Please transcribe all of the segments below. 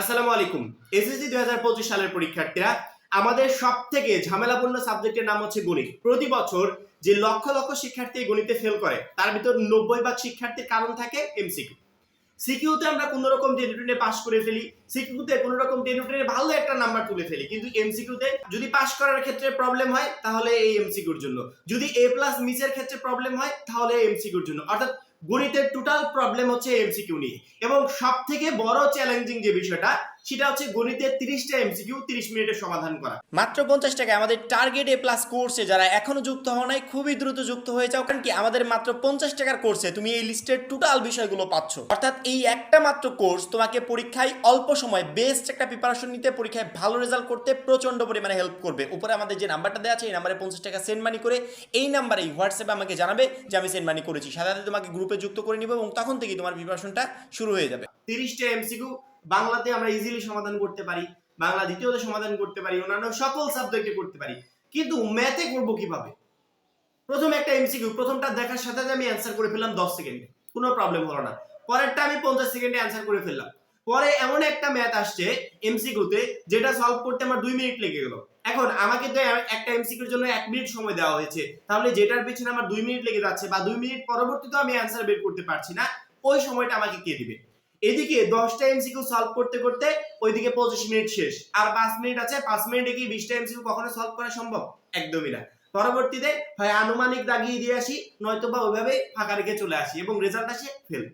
আসসালামু আলাইকুম। এসএসসি দুই হাজার পঁচিশ সালের পরীক্ষার্থীরা, আমাদের সব থেকে ঝামেলাপূর্ণ সাবজেক্টের নাম হচ্ছে গণিত। প্রতি বছর যে লক্ষ লক্ষ শিক্ষার্থী গণিতে ফেল করে, তার ভিতর নব্বই ভাগ শিক্ষার্থীর কারণ থাকে এমসিকিউ সিকিউতে আমরা কোনো রকম টেনে পাস করে ফেলি সিকিউতে কোনো রকম টেনে ভালো একটা নাম্বার তুলে ফেলি, কিন্তু এমসিকিউতে যদি পাস করার ক্ষেত্রে প্রবলেম হয়, তাহলে এই এমসিকিউর জন্য। যদি এ প্লাস মিসের ক্ষেত্রে প্রবলেম হয়, তাহলে এমসিকিউর জন্য। অর্থাৎ গণিতের টোটাল প্রবলেম হচ্ছে এমসিকিউ নিয়ে। এবং সব থেকে বড় চ্যালেঞ্জিং যে বিষয়টা সেটা হচ্ছে গণিতের তিরিশটা এমসিকিউ তিরিশ মিনিটে সমাধান করা। মাত্র পঞ্চাশ টাকা আমাদের টার্গেট এ প্লাস কোর্সে যারা এখনও যুক্ত হওয়া নাই খুবই দ্রুত যুক্ত হয়ে যাও কারণ কি আমাদের মাত্র পঞ্চাশ টাকার কোর্সে তুমি এই লিস্টের টোটাল বিষয়গুলো পাচ্ছ। অর্থাৎ এই একটা মাত্র কোর্স তোমাকে পরীক্ষায় অল্প সময় বেস্ট একটা প্রিপারেশন নিতে পরীক্ষায় ভালো রেজাল্ট করতে প্রচণ্ড পরিমাণে হেল্প করবে। উপরে আমাদের যে নাম্বারটা দেওয়া আছে এই নাম্বারে পঞ্চাশ টাকা সেন্ড মানি করে এই নাম্বারেই হোয়াটসঅ্যাপে আমাকে জানাবে যে আমি সেন্ড মানি করেছি। সাথে সাথে তোমাকে গ্রুপে যুক্ত করে নিব এবং তখন থেকেই তোমার প্রিপারেশনটা শুরু হয়ে যাবে। তিরিশটা এমসিকিউ বাংলাতে আমরা ইজিলি সমাধান করতে পারি, বাংলা দ্বিতীয়তে সমাধান করতে পারি, অন্যান্য সকল সাবজেক্টে করতে পারি। কিন্তু ম্যাথে করব কীভাবে? প্রথম একটা এমসিকিউ প্রথমটা দেখার সাথে আমি অ্যান্সার করে ফেললাম দশ সেকেন্ডে কোনো প্রবলেম হলো না। পরেরটা আমি পঞ্চাশ সেকেন্ডে অ্যান্সার করে ফেললাম। পরে এমন একটা ম্যাথ আসছে এমসিকিউতে যেটা সলভ করতে আমার দুই মিনিট লেগে গেল। এখন আমাকে তো একটা এমসিকিউর জন্য এক মিনিট সময় দেওয়া হয়েছে। তাহলে যেটার পিছনে আমার দুই মিনিট লেগে যাচ্ছে বা দুই মিনিট পরবর্তীতে আমি অ্যান্সার বের করতে পারছি না, ওই সময়টা আমাকে কে দিবে? এদিকে দশটা এমসিকিউ সলভ করতে করতে ওইদিকে পঁচিশ মিনিট শেষ। আর পাঁচ মিনিট আছে, পাঁচ মিনিটে কি বিশটা এমসিকিউ কখনো সলভ করা সম্ভব? একদমই না। পরবর্তীতে হয় আনুমানিক দাগিয়ে দিয়ে আসি, নয়তো বা ওইভাবেই ফাঁকা রেখে চলে আসি এবং রেজাল্ট আসে ফেল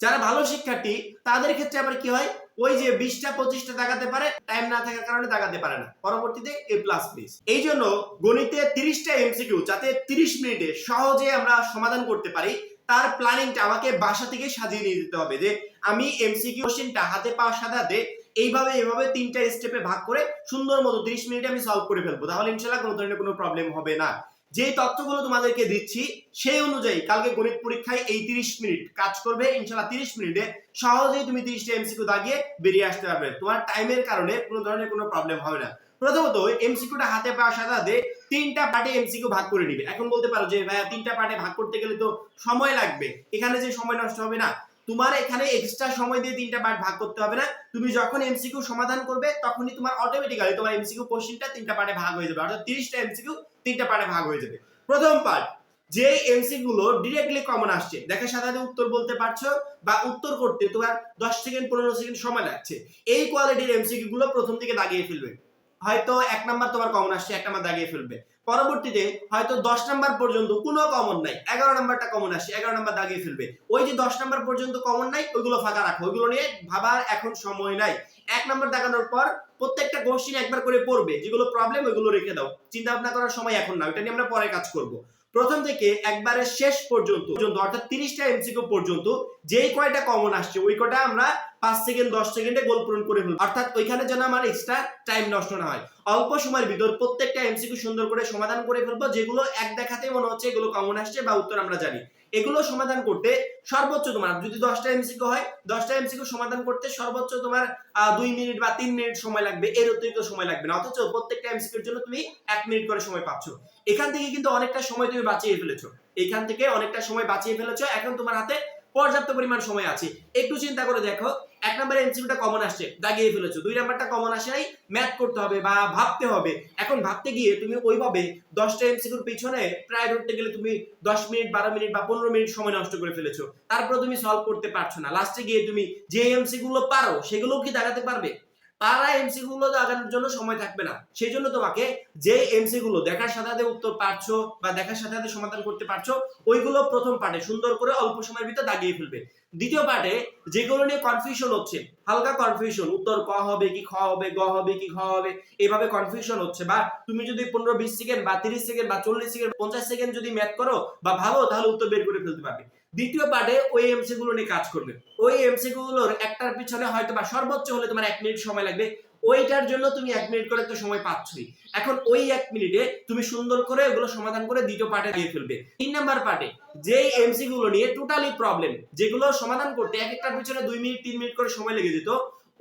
যারা ভালো শিক্ষার্থী, তাদের ক্ষেত্রে আবার কি হয়? ওই যে বিশটা, পঁচিশটা দাগাতে পারে টাইম না থাকার কারণে দাগাতে পারে না। পরবর্তীতে এ প্লাস প্লিজ এই জন্য গণিতে তিরিশটা এমসিকিউ যাতে তিরিশ মিনিটে সহজে আমরা সমাধান করতে পারি তার প্ল্যানিংটা আমাকে বাসা থেকে সাজিয়ে নিয়ে দিতে হবে যে আমি এমসিকিউ কোশ্চেনটা হাতে পাওয়ার সাথে সাথে এইভাবে এইভাবে তিনটা স্টেপে ভাগ করে সুন্দর মতো 30 মিনিটে আমি সলভ করে ফেলব। তাহলে ইনশাল্লাহ কোনো ধরনের কোনো প্রবলেম হবে না। যেই তথ্যগুলো তোমাদেরকে দিচ্ছি, সেই অনুযায়ী কালকে গণিত পরীক্ষায় এই 30 মিনিট কাজ করবে ইনশাআল্লাহ 30 মিনিটে সহজেই তুমি 30টা এমসিকিউ দাগিয়ে বেরিয়ে আসতে পারবে। তোমার টাইমের কারণে কোনো ধরনের কোনো প্রবলেম হবে না। প্রথমত এমসিকিউটা হাতে পাওয়ার সাথে সাথে তিনটা পার্টে এমসিকিউ ভাগ করে নিবে। এখন বলতে পারো যে, ভাইয়া, তিনটা পার্টে ভাগ করতে গেলে তো সময় লাগবে। এখানে যে সময় নষ্ট হবে না তোমার এখানে এক্সট্রা সময় দিয়ে তিনটা পার্ট ভাগ করতে হবে না। তুমি যখন এমসিকিউ সমাধান করবে, তখনই তোমার অটোমেটিক্যালি তোমার এমসিকিউ কোশ্চেনটা তিনটা পার্টে ভাগ হয়ে যাবে। অর্থাৎ তিরিশটা এমসিকিউ তিনটা পার্টে ভাগ হয়ে যাবে। প্রথম পার্ট যে এমসিকিউ গুলো ডিরেক্টলি কমন আসছে সাথে সাথে উত্তর বলতে পারছ বা উত্তর করতে তোমার দশ সেকেন্ড, পনেরো সেকেন্ড সময় লাগছে। এই কোয়ালিটির এমসিকিউ গুলো প্রথম দিকে দাগিয়ে ফেলবে। হয়তো এক নাম্বার তোমার কমন আসছে, এক নাম্বার দাগিয়ে ফেলবে। পরবর্তীতে হয়তো দশ নাম্বার পর্যন্ত কোনো কমন নাই, এগারো নাম্বারটা কমন আসছে, এগারো নাম্বার দাগিয়ে ফেলবে। ওই যে দশ নাম্বার পর্যন্ত কমন নাই, ওইগুলো ফাঁকা রাখো, ওইগুলো নিয়ে ভাবার এখন সময় নাই। এক নাম্বার দাগানোর পর প্রত্যেকটা কোশ্চিন একবার করে পড়বে, যেগুলো প্রবলেম ওইগুলো রেখে দাও। চিন্তা ভাবনা করার সময় এখন না, ওইটা নিয়ে আমরা পরে কাজ করব। প্রথম থেকে একবারে শেষ পর্যন্ত অর্থাৎ তিরিশটা এমসিকিউ পর্যন্ত, যেই কয়টা কমন আসছে, ওই কয়টা আমরা পাঁচ সেকেন্ড, দশ সেকেন্ডে গোল পূরণ করে ফেলব। অর্থাৎ ওইখানে যেন আমার এক্সট্রা টাইম নষ্ট না হয়। অল্প সময়ের ভিতর প্রত্যেকটা এমসিকিউ সুন্দর করে সমাধান করে ফেলব, যেগুলো এক দেখাতে মনে হচ্ছে এগুলো কমন আসছে বা উত্তর আমরা জানি। এগুলো সমাধান করতে সর্বোচ্চ তোমার, যদি দশটা এমসিকিউ হয়, দশটা এমসিকিউ সমাধান করতে সর্বোচ্চ তোমার দুই মিনিট বা তিন মিনিট সময় লাগবে, এর অতিরিক্ত সময় লাগবে না। অথচ প্রত্যেকটা এমসিকিউর জন্য তুমি এক মিনিট করে সময় পাচ্ছ। এখান থেকে কিন্তু অনেকটা সময় তুমি বাঁচিয়ে ফেলেছো। এখান থেকে অনেকটা সময় বাঁচিয়ে ফেলেছো। এখন তোমার হাতে পর্যাপ্ত পরিমাণ সময় আছে। একটু চিন্তা করে দেখো, এক নম্বরে এমসিকিউটা কমন আসছে, দাগিয়ে ফেলেছো। দুই নাম্বারটা কমন আসে নাই ম্যাথ করতে হবে বা ভাবতে হবে। এখন ভাবতে গিয়ে তুমি ওইভাবে দশটা এমসিকিউর পিছনে প্রায় ধরতে গেলে তুমি দশ মিনিট, বারো মিনিট বা পনেরো মিনিট সময় নষ্ট করে ফেলেছো। তারপর তুমি সলভ করতে পারছ না। লাস্টে গিয়ে তুমি যে এমসি গুলো পারো, সেগুলোও কি দাঁড়াতে পারবে? তারা এমসি গুলো দাগানোর জন্য সময় থাকবে না। সেই জন্য তোমাকে যে এমসি গুলো দেখার সাথে সাথে উত্তর পারছ বা দেখার সাথে সাথে সমাধান করতে পারছ, ওইগুলো প্রথম পার্টে সুন্দর করে অল্প সময়ের ভিতর দাগিয়ে ফেলবে। দ্বিতীয় পার্টে যেগুলো নিয়ে কনফিউশন হচ্ছে, হালকা কনফিউশন উত্তর ক হবে কি খ হবে, গ হবে কি খ হবে, এভাবে কনফিউশন হচ্ছে বা তুমি যদি পনেরো বিশ সেকেন্ড বা তিরিশ সেকেন্ড বা চল্লিশ সেকেন্ড পঞ্চাশ সেকেন্ড যদি ম্যাথ করো বা ভালো, তাহলে উত্তর বের করে ফেলতে পারবে। দ্বিতীয় পার্টে ওই এমসি গুলো নিয়ে কাজ করবে। ওই এমসি গুলোর একটার পিছনে হয়তো বা সর্বোচ্চ হলে তোমার এক মিনিট সময় লাগবে। ওইটার জন্য তুমি এক মিনিট করে তো সময় পাচ্ছই। এখন ওই এক মিনিটে তুমি সুন্দর করে ওগুলো সমাধান করে দ্বিতীয় পার্টে দিয়ে ফেলবে। তিন নাম্বার পার্টে যে এমসি গুলো নিয়ে টোটালি প্রবলেম যেগুলো সমাধান করতে এক একটার পিছনে দুই মিনিট, তিন মিনিট করে সময় লেগে যেত,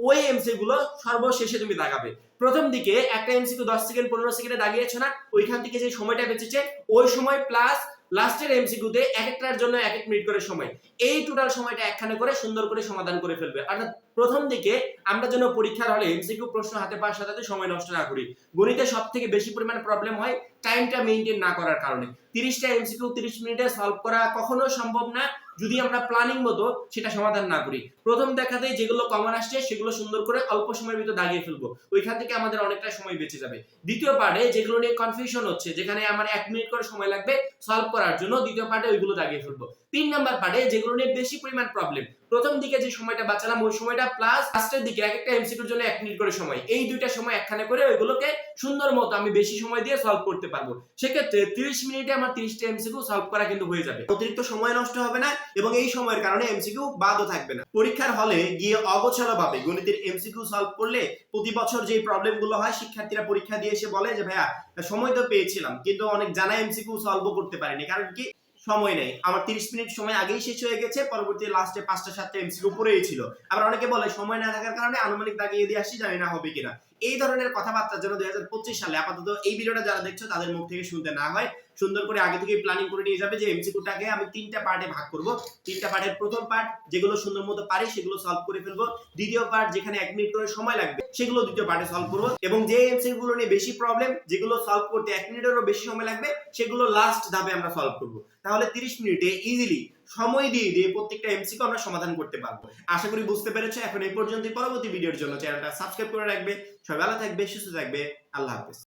ওই এমসি গুলো সর্বশেষে তুমি দাগাবে। প্রথম দিকে একটা এমসিকিউ দশ সেকেন্ড, পনেরো সেকেন্ডে দাগিয়েছো না, ওইখান থেকে যে সময়টা বেঁচেছে, ওই সময় প্লাস লাস্টের এমসিকিউতে এক একটার জন্য এক এক মিনিট করে সময়। এই টোটাল সময়টা একখানে করে সুন্দর করে সমাধান করে ফেলবে। অর্থাৎ প্রথম দিকে আমরা যেন পরীক্ষার হলে এমসিকিউ প্রশ্ন হাতে পাওয়ার সাথে সময় নষ্ট না করি। গণিতে সব থেকে বেশি পরিমাণে প্রবলেম হয় টাইমটা মেনটেন না করার কারণে। তিরিশটা এমসিকিউ তিরিশ মিনিটে সলভ করা কখনো সম্ভব না। যদি আমরা প্ল্যানিং মতো সেটা সমাধান না করি। প্রথম দেখাতেই যেগুলো কমন আসছে, সেগুলো সুন্দর করে অল্প সময়ের ভিতরে দাগিয়ে ফেলব। ওইখান থেকে আমাদের অনেকটা সময় বেঁচে যাবে। দ্বিতীয় পার্টে যেগুলো নিয়ে কনফিউশন হচ্ছে, যেখানে আমার এক মিনিট করে সময় লাগবে সলভ করার জন্য, দ্বিতীয় পার্টে ওইগুলো দাগিয়ে ফেলব। তিন নাম্বার পার্টে যেগুলো নিয়ে বেশি পরিমাণ প্রবলেম প্রথম দিকে যে সময়টা বাঁচালাম, ওই সময়টা প্লাস লাস্টের দিকে এক একটা এমসিকিউর জন্য এক মিনিট করে সময়। এই দুইটা সময় একখানে করে ওইগুলোকে সুন্দর মতো আমি বেশি সময় দিয়ে সলভ করতে পারব। সেক্ষেত্রে তিরিশ মিনিটে আমার তিরিশটা এমসিকিউ সলভ করা কিন্তু হয়ে যাবে। অতিরিক্ত সময় নষ্ট হবে না এবং এই সময়ের কারণে এমসিকিউ বাদও থাকবে না। পরীক্ষার হলে গিয়ে অগোছালো ভাবে গণিতের এমসিকিউ সলভ করলে প্রতি বছর যে প্রবলেমগুলো হয়, শিক্ষার্থীরা পরীক্ষা দিয়ে এসে বলে যে, ভাইয়া, সময় তো পেয়েছিলাম, কিন্তু অনেক জানা এমসিকিউ সলভ করতে পারিনি। কারণ কি? সময় নেই। আমার তিরিশ মিনিট সময় আগেই শেষ হয়ে গেছে, পরবর্তী লাস্টে পাঁচটা সাতটা এমসিকিউ পড়েই ছিল। আবার অনেকে বলে, সময় না থাকার কারণে আনুমানিক দাগিয়ে দিয়ে আসি জানি না হবে কিনা। এই ধরনের কথাবার্তা যেন দুই হাজার পঁচিশ সালে আপাতত এই ভিডিওটা যারা দেখছ, তাদের মুখ থেকে শুনতে না হয়। সুন্দর করে আগে থেকে প্ল্যানিং করে নিয়ে যাবে যে এমসিকিউটাকে আমি তিনটা পার্টে ভাগ করব। তিনটা পার্টের প্রথম পার্ট যেগুলো সুন্দর মতো পারি, সেগুলো সলভ করে ফেলব। দ্বিতীয় পার্ট যেখানে এক মিনিট করে সময় লাগবে, সেগুলো দ্বিতীয় পার্টে সলভ করব। এবং যে এমসিকিউ গুলো নিয়ে বেশি প্রবলেম যেগুলো সলভ করতে এক মিনিটেরও বেশি সময় লাগবে, সেগুলো লাস্ট ধাপে আমরা সলভ করব। তাহলে তিরিশ মিনিটে ইজিলি সময় দিয়ে দিয়ে প্রত্যেকটা এমসিকিউ আমরা সমাধান করতে পারব। আশা করি বুঝতে পেরেছ, এখন এই পর্যন্ত পরবর্তী ভিডিওর জন্য চ্যানেলটা সাবস্ক্রাইব করে রাখবে। সবাই ভালো থাকবে, সুস্থ থাকবে। আল্লাহ হাফেজ।